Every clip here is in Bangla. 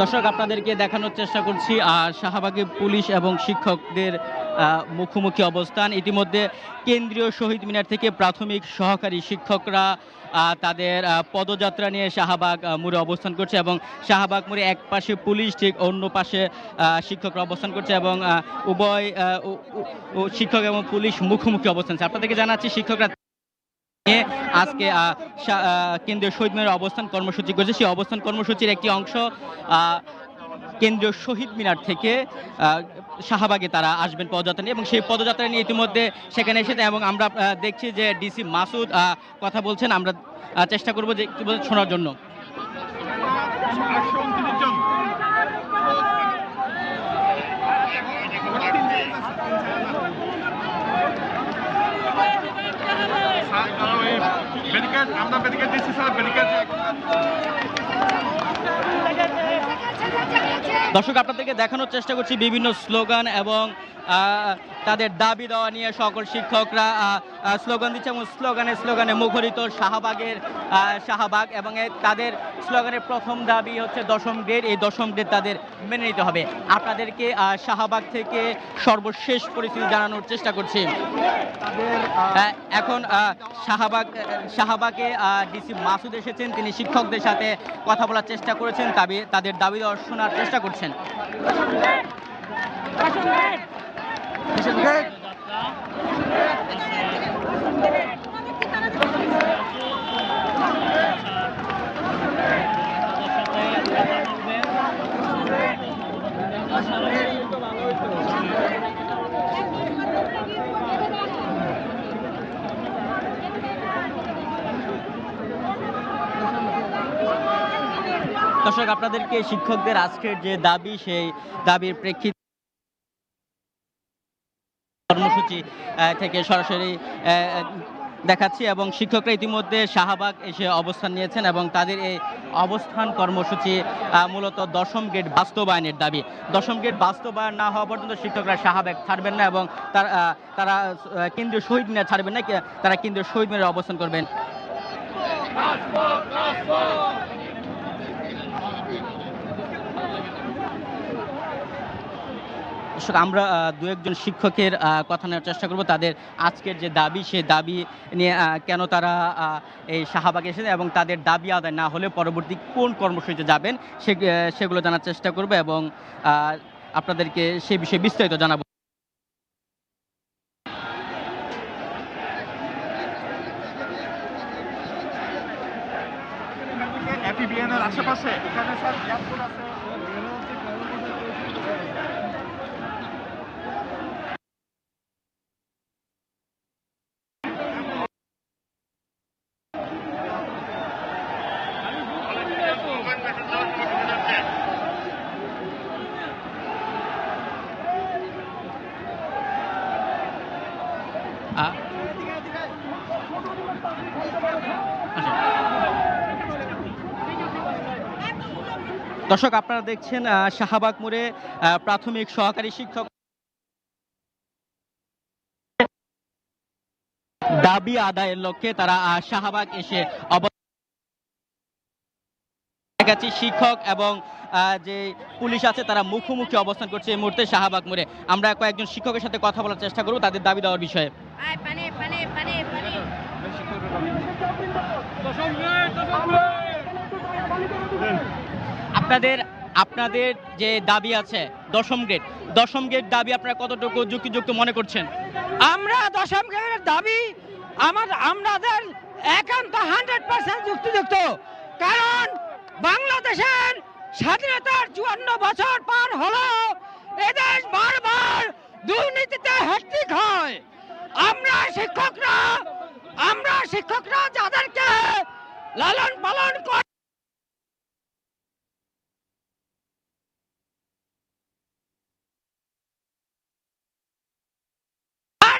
দর্শক আপনাদেরকে দেখানোর চেষ্টা করছি আর শাহবাগে পুলিশ এবং শিক্ষকদের মুখোমুখি অবস্থান। ইতিমধ্যে কেন্দ্রীয় শহীদ মিনার থেকে প্রাথমিক সহকারী শিক্ষকরা তাদের পদযাত্রা নিয়ে শাহবাগ মোড়ে অবস্থান করছে এবং শাহবাগ মোড়ে এক পাশে পুলিশ, ঠিক অন্য পাশে শিক্ষকরা অবস্থান করছে এবং উভয় শিক্ষক এবং পুলিশ মুখোমুখি অবস্থান আপনাদেরকে জানাচ্ছি, শিক্ষকরা আজকে কেন্দ্রীয় শহীদ মিনারে অবস্থান কর্মসূচি করেছে। সেই অবস্থান কর্মসূচির একটি অংশ কেন্দ্রীয় শহীদ মিনার থেকে শাহবাগে তারা আসবেন পদযাত্রা নিয়ে এবং সেই পদযাত্রা নিয়ে ইতিমধ্যে সেখানে এসেছে এবং আমরা দেখছি যে ডিসি মাসুদ কথা বলছেন। আমরা চেষ্টা করব যে শোনার জন্য। আমরা ব্যারিকেড দিচ্ছি, স্যার ব্যারিকেড দর্শক আপনাদেরকে দেখানোর চেষ্টা করছি বিভিন্ন স্লোগান এবং তাদের দাবি দেওয়া নিয়ে সকল শিক্ষকরা স্লোগান দিচ্ছে এবং স্লোগানে স্লোগানে মুখরিত শাহবাগের আহ, শাহবাগ এবং তাদের স্লোগানের প্রথম দাবি হচ্ছে দশম গ্রেড। এই দশম গ্রেড তাদের মেনে নিতে হবে। আপনাদেরকে আহ, শাহবাগ থেকে সর্বশেষ পরিস্থিতি জানানোর চেষ্টা করছি। এখন আহ, শাহবাগ শাহবাগে ডিসি মাসুদ এসেছেন। তিনি শিক্ষকদের সাথে কথা বলার চেষ্টা করেছেন। দাবি তাদের দাবি দেওয়া শোনার চেষ্টা করছেন। দর্শক আপনাদেরকে শিক্ষকদের আজকের যে দাবি সেই দাবির প্রেক্ষিতে কর্মসূচি থেকে সরাসরি দেখাচ্ছি এবং শিক্ষকরা ইতিমধ্যে শাহবাগ এসে অবস্থান নিয়েছেন এবং তাদের এই অবস্থান কর্মসূচি মূলত দশম গেট বাস্তবায়নের দাবি। দশম গেট বাস্তবায়ন না হওয়া পর্যন্ত শিক্ষকরা শাহবাগ ছাড়বেন না এবং তার কেন্দ্রীয় শহীদ মিনার ছাড়বেন না তারা কেন্দ্রীয় শহীদ মিনারে অবস্থান করবেন। দর্শক, আমরা দু একজন শিক্ষকের কথা নেওয়ার চেষ্টা করব। তাদের আজকের যে দাবি সেই দাবি নিয়ে কেন তারা এই শাহবাগে এসেছে এবং তাদের দাবি আদায় না হলে পরবর্তী কোন কর্মসূচিতে যাবেন, সে সেগুলো জানার চেষ্টা করব এবং আপনাদেরকে সে বিষয়ে বিস্তারিত জানাব। আশেপাশে এখানে স্যার আছে। দর্শক আপনারা দেখছেন আহ, শাহবাগ মোড়ে আহ, প্রাথমিক সহকারী শিক্ষক দাবি আদায়ের লক্ষ্যে তারা আহ, শাহবাগ এসে অব- দেখাচ্ছি শিক্ষক এবং আহ, যে পুলিশ আছে তারা মুখোমুখি অবস্থান করছে এই মুহূর্তে শাহবাগ মোড়ে আমরা কয়েকজন শিক্ষকের সাথে কথা বলার চেষ্টা করব তাদের দাবি দেওয়ার বিষয়ে আপনাদের আপনাদের যে দাবি আছে, দশম গ্রেড দশম গ্রেড দাবি আপনারা কতটুকু যুক্তিযুক্ত মনে করছেন? আমরা দশম গ্রেডের দাবি আমার আমাদের একান্ত হান্ড্রেড পার্সেন্ট যুক্তিযুক্ত। কারণ বাংলাদেশের স্বাধীনতার চুয়ান্ন বছর পার হলো এদেশ বারবার দুর্নীতিতে হ্যাট্রিক হয়। আমরা শিক্ষকরা আমরা শিক্ষকরা যাদেরকে লালন পালন করে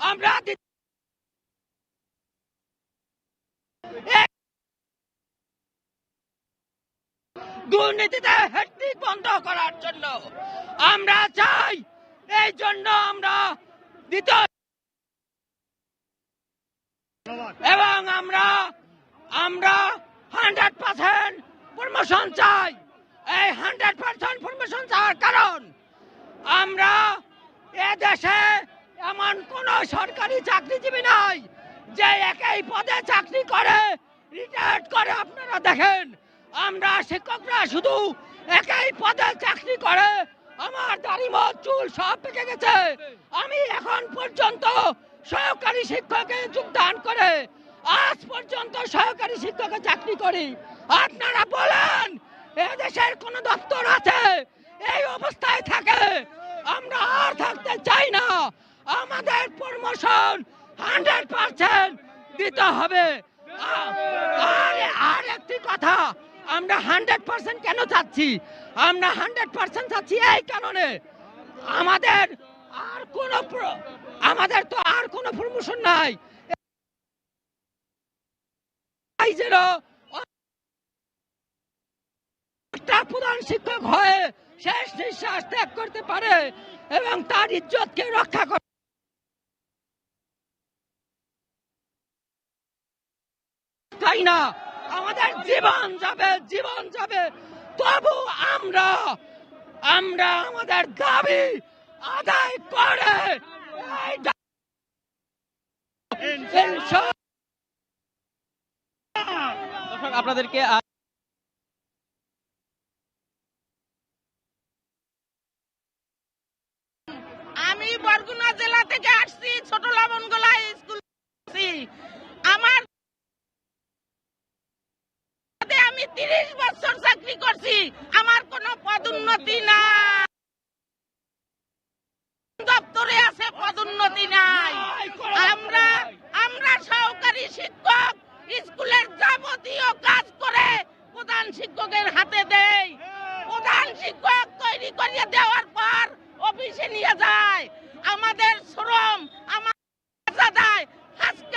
আমরা দি- এ- দুর্নীতিতে হ্যাট্রিক বন্ধ করার জন্য আমরা চাই, এই জন্য আমরা এবং আমরা আমরা হান্ড্রেড পার্সেন্ট প্রমোশন চাই। এই হান্ড্রেড পার্সেন্ট প্রমোশন চাওয়ার কারণ আমরা এ দেশে এমন কোন সরকারি চাকরিজীবী নাই যে একই পদে চাকরি করে রিটায়ার্ড করে। আপনারা দেখেন, আমরা শিক্ষকরা শুধু একই পদে চাকরি করে, আমার দাড়ি মত চুল সব পেকে গেছে। আমি এখন পর্যন্ত সহকারী শিক্ষকে যোগদান করে আজ পর্যন্ত সহকারী শিক্ষকে চাকরি করি। আপনারা বলেন, এদেশের কোন দপ্তর আছে? এই অবস্থায় থাকে। আমরা আর থাকতে চাই না। আমাদের প্রমোশন হান্ড্রেড পার্সেন্ট দিতে হবে। আর একটি কথা, আমরা হান্ড্রেড পার্সেন্ট কেন চাচ্ছি? আমরা হান্ড্রেড পার্সেন্ট চাচ্ছি এই কারণে আমাদের আর কোনো আমাদের তো আর কোনো প্রমোশন নাই। প্রধান শিক্ষক হয়ে শেষ নিঃশ্বাস ত্যাগ করতে পারে এবং তার ইজ্জতকে রক্ষা করে তাই না? আমাদের জীবন যাবে জীবন যাবে। তবু আমরা আমরা আমাদের দাবি আদায় করে আপনাদেরকে আমি বরগুনা জেলা থেকে আসছি ছোট লবণগোলা স্কুল আমার পদে আমি তিরিশ বছর চাকরি করছি। আমার কোনো পদোন্নতি না দপ্তরে আছে পদোন্নতি নাই। আমরা আমরা সহকারী শিক্ষক, স্কুলের যাবতীয় কাজ করে প্রধান শিক্ষকের হাতে দেই। প্রধান শিক্ষক তৈরি করিয়ে দেওয়ার পর অফিসে নিয়ে যায়। আমাদের শ্রম আমার দেয় আজকে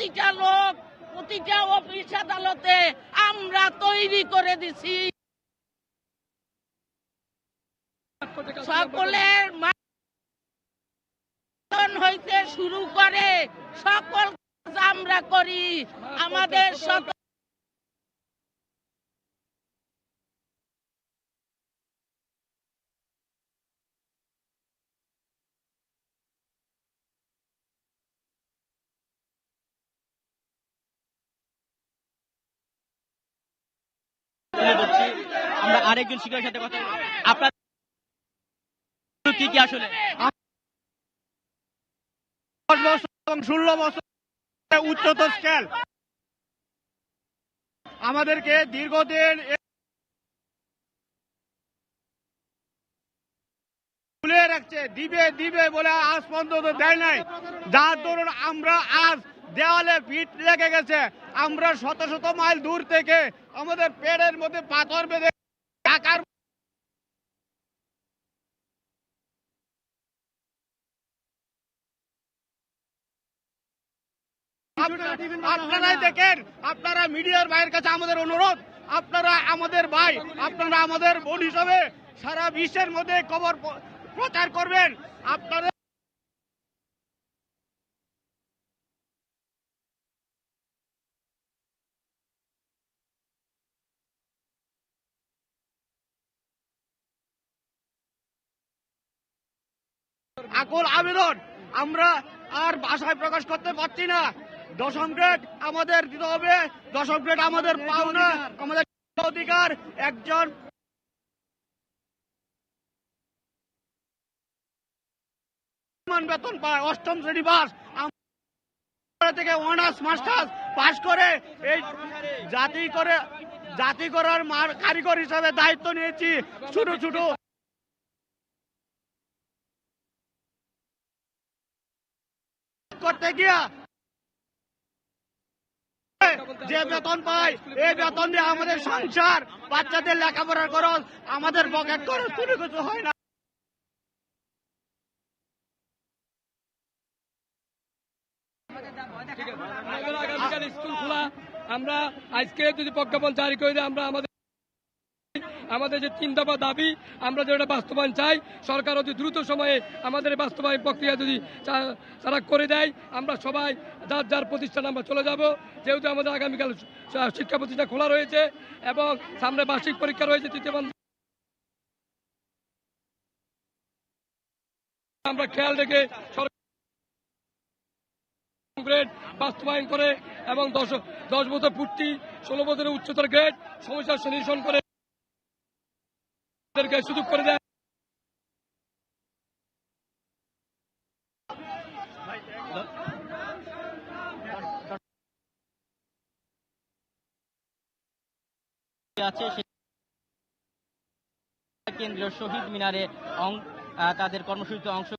প্রতিটা লোক, প্রতিটা অফিস আদালতে আমরা তৈরি করে দিছি। সকলের হইতে শুরু করে, সকল আমরা করি। আমাদের শত তুলে ধরছি। আমরা আরেকজন শিক্ষকের সাথে কথা। আপনার কি কি আসলে? ষোলো বছর উচ্চতর স্কেল আমাদেরকে দীর্ঘদিন ঝুলিয়ে রাখছে। দিবে দিবে বলে আজ পর্যন্ত দেয় নাই। যার দরুন আমরা আজ দেওয়ালে ভিট লেগে গেছে। আমরা শত শত মাইল দূর থেকে আমাদের পেটের মধ্যে পাথর বেঁধে টাকার আপনারাই দেখেন, আপনারা মিডিয়ার ভাইয়ের কাছে আমাদের অনুরোধ, আপনারা আমাদের ভাই, আপনারা আমাদের বোন হিসাবে সারা বিশ্বের মধ্যে খবর প্রচার করবেন। আপনারা আকুল আবেদন। আমরা আর ভাষায় প্রকাশ করতে পারছি না। দশম গ্রেড আমাদের দিতে হবে। দশম গ্রেড আমাদের পাওনা আমাদের অধিকার একজন বেতন পায়, অষ্টম শ্রেণি পাস। থেকে অনার্স মাস্টার্স পাস করে এই জাতি করে জাতি করার কারিগর হিসাবে দায়িত্ব নিয়েছি। ছোট ছোট করতে গিয়া যে বেতন পাই এই বেতন দিয়ে আমাদের সংসার, বাচ্চাদের লেখাপড়ার খরচ, আমাদের পকেট খরচ, কোনো কিছু হয় না। আমরা আজকে যদি প্রজ্ঞাপন জারি করে, আমরা আমাদের আমাদের যে তিন দফা দাবি, আমরা যেটা বাস্তবায়ন চাই, সরকার অতি দ্রুত সময়ে আমাদের বাস্তবায়ন প্রক্রিয়া যদি তারা করে দেয়, আমরা সবাই যার যার প্রতিষ্ঠান আমরা চলে যাব। যেহেতু আমাদের আগামীকাল শিক্ষা প্রতিষ্ঠান খোলা রয়েছে এবং সামনে বার্ষিক পরীক্ষা রয়েছে তৃতীয় আমরা খেয়াল রেখে গ্রেড বাস্তবায়ন করে এবং দশ দশ বছর পূর্তি, ষোলো বছরের উচ্চতর গ্রেড সমস্যার সলিউশন করে তাদেরকে সুযোগ করে আছে কেন্দ্রীয় শহীদ মিনারে তাদের কর্মসূচিতে অংশ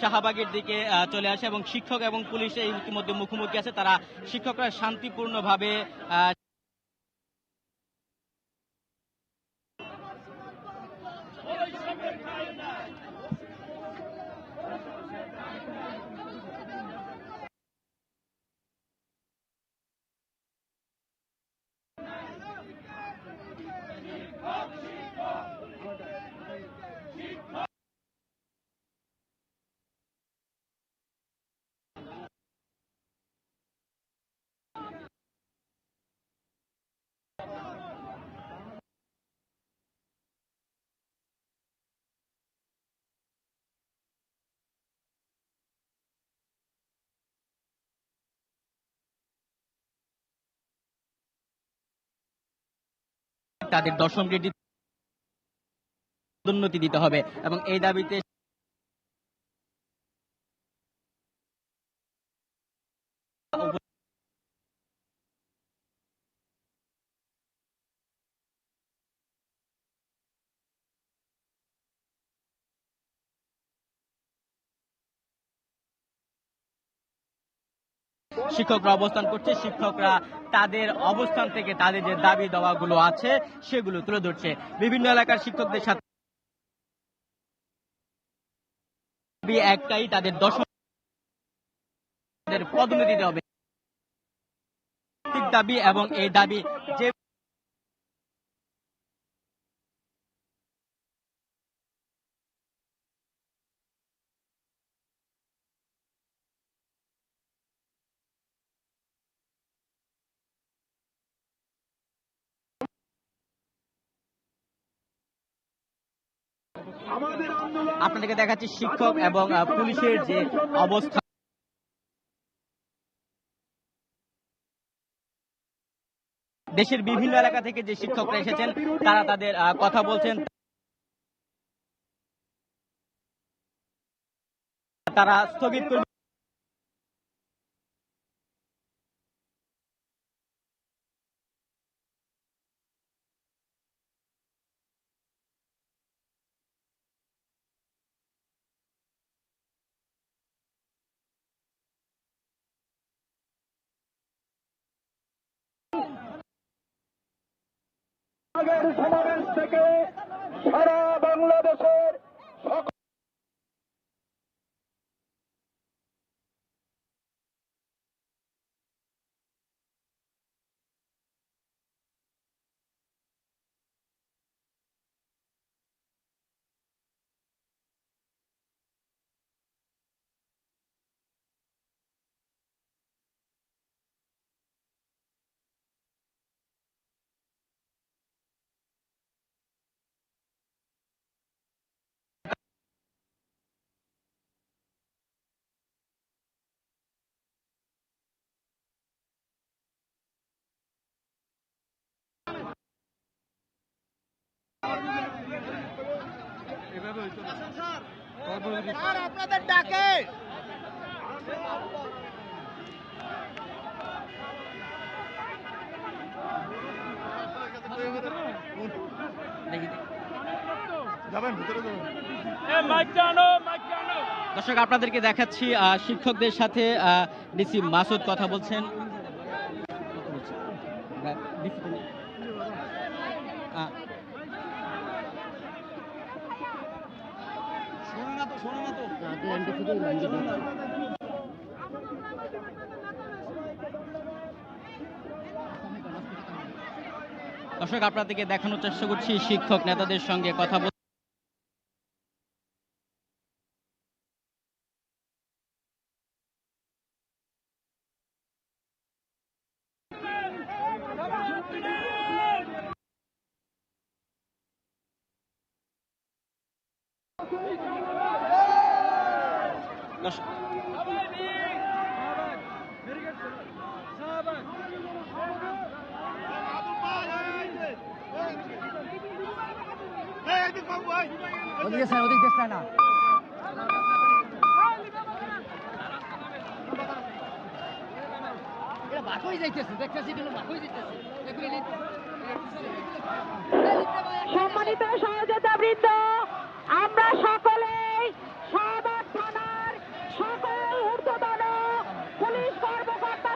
শাহবাগের দিকে চলে আসে এবং শিক্ষক এবং পুলিশ ইতিমধ্যে মুখোমুখি আছে। তারা শিক্ষকরা শান্তিপূর্ণভাবে তাদের দশম গ্রেড দিতে হবে। এবং এই দাবিতে শিক্ষকরা অবস্থান করছে, শিক্ষকরা তাদের অবস্থান থেকে তাদের যে দাবি দাওয়াগুলো আছে, সেগুলো তুলে ধরছে। বিভিন্ন এলাকার শিক্ষকদের সাথে একটাই, তাদের দশম পদোন্নতি দিতে হবে। দাবি এবং এই দাবি যে আপনাদেরকে দেখাচ্ছি শিক্ষক এবং পুলিশের যে অবস্থা। দেশের বিভিন্ন এলাকা থেকে যে শিক্ষকরা এসেছেন, তারা তাদের কথা বলছেন। তারা স্থগিত করবে সমাবেশ থেকে সারা বাংলাদেশের আপনাদের ডাকে দর্শক আপনাদেরকে দেখাচ্ছি শিক্ষকদের সাথে ডিসি মাসুদ কথা বলছেন। দর্শক আপনাদেরকে দেখানোর চেষ্টা করছি শিক্ষক নেতাদের সঙ্গে কথা বল দর্শক ওদিকে স্যার ওদিক দেখতে না এটা বাকই যাইতেছে দেখতেছি কিন্তু বাকই যাইতেছে এগুলো নিতে সম্মানিত সহযোগিতা বৃন্দ আমরা সকলেই সকল ঊর্ধ্বতন পুলিশ কর্মকর্তা